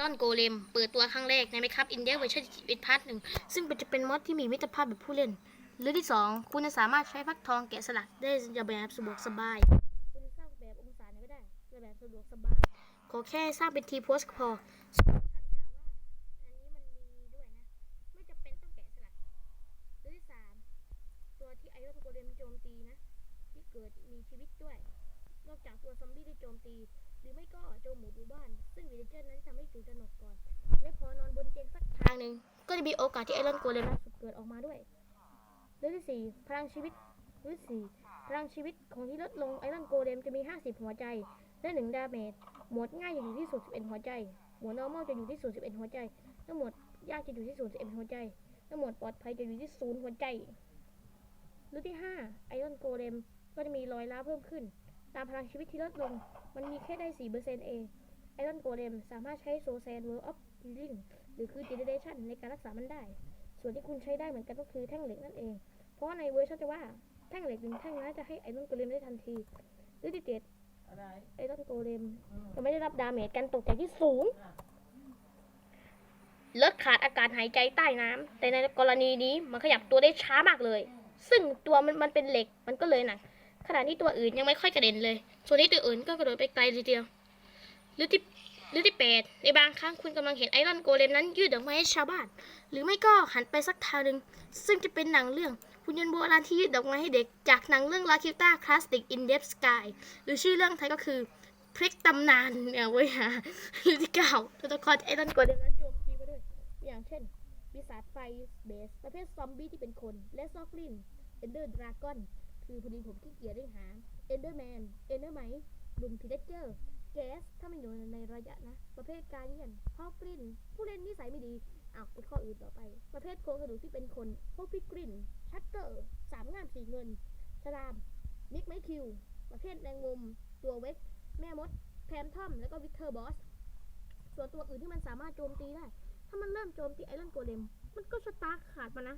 รอนโกเลมเปิดตัวครั้งแรกในไหมครับอินเดียเวอร์ชันอีกพาร์ทหนึ่งซึ่งเป็นจะเป็นมอดที่มีมิตรภาพแบบผู้เล่น หรือที่ 2 คุณจะสามารถใช้ฟักทองแกะสลักได้แบบสะดวกสบาย คุณจะสร้างแบบองศาไหนก็ได้ในแบบสะดวกสบาย ขอแค่สร้างเป็นทีโพสก็พอส่วนท่านจะว่าอันนี้มันมีด้วยนะไม่จำเป็นต้องแกะสลักหรือที่สามตัวที่ไอรอนโกเลมโจมตีนะที่เกิดมีชีวิตด้วย นอกจากตัวซอมบี้ที่โจมตี หรือไม่ก็โจมหมูปูบ้าน ซึ่งวิลเลเจอร์นั้นทำให้ตื่นตระหนกก่อน และพอนอนบนเตียงสักทางหนึ่งก็จะมีโอกาสที่ไอรอนโกเลมจะเกิดออกมาด้วยเรื่องที่สี่พลังชีวิตเรื่องที่สี่พลังชีวิตของที่ลดลงไอรอนโกเลมจะมี 50 หัวใจ และหนึ่งดาเมจโหมดง่ายจะอยู่ที่สุด11หัวใจโหมด normal จะอยู่ที่สุด11หัวใจและโหมดยากจะอยู่ที่สุด11หัวใจและโหมดปลอดภัยจะอยู่ที่ศูนย์หัวใจหรือที่5ไอรอนโกเลมก็จะมีรอยร้าวเพิ่มขึ้น ตามพลังชีวิตที่ลดลง มันมีแค่ได้ 4%เอง ไอรอนโกเลมสามารถใช้โซแซนเวิร์ออฟฮีลิ่งหรือคือเจเนเรชันในการรักษามันได้ ส่วนที่คุณใช้ได้เหมือนกันก็คือแท่งเหล็กนั่นเอง เพราะว่าในเวอร์ชันจะว่าแท่งเหล็กหนึ่งแท่งนั้นจะให้ไอรอนโกเลมได้ทันทีหรือที่เจ็ดไอรอนโกเลมจะไม่ได้รับดาเมจการตกจากที่สูงลดขาดอากาศหายใจใต้น้ำแต่ในกรณีนี้มันขยับตัวได้ช้ามากเลย ซึ่งตัวมันมันเป็นเหล็กมันก็เลยหนัก ขณะที่ตัวอื่นยังไม่ค่อยกระเด็นเลย ส่วนที่ตัวอื่นก็กระโดดไปไกลทีเดียวหรือที่หรือที่แปดในบางครั้งคุณกำลังเห็นไอรอนโกเลมนั้นยืดออกมาให้ชาวบ้าน หรือไม่ก็หันไปสักทางหนึ่งซึ่งจะเป็นหนังเรื่องหุ่นยนต์โบราณที่ยืดออกมาให้เด็ก จากหนังเรื่องลาคิวต้าคลาสติกอินเดฟสกายหรือชื่อเรื่องไทยก็คือพริกตำนานเนี่ยเว้ยฮะหรือที่เก้าตัวละครไอรอนโกเลมนั้นโจมตีมาด้วย อย่างเช่นปีศาจไฟเบส ประเภทซอมบี้ที่เป็นคน และซอกลินเอนเดอร์ดราก้อน คือพอดีผมขี้เกียจได้หาเอนเดอร์แมนเอนเดอร์ไหมลุมพิเดเจอร์แก๊สถ้ามันอยู่ในระยะนะ ประเภทการเดียนฮอกลิน ผู้เล่นนิสัยไม่ดีอ้าวไปข้ออื่นต่อไป ประเภทโครงกระดูกที่เป็นคน พวกพิกริน ชัตเตอร์ สามงามสีเงินชรามนิกไมคิว ประเภทแมงมุม ตัวเวกแม่มด แพมทอม แล้วก็วิกเตอร์บอส ส่วนตัวอื่นที่มันสามารถโจมตีได้ ถ้ามันเริ่มโจมตีไอรอนโกเลม มันก็สตาร์ขาดมานะ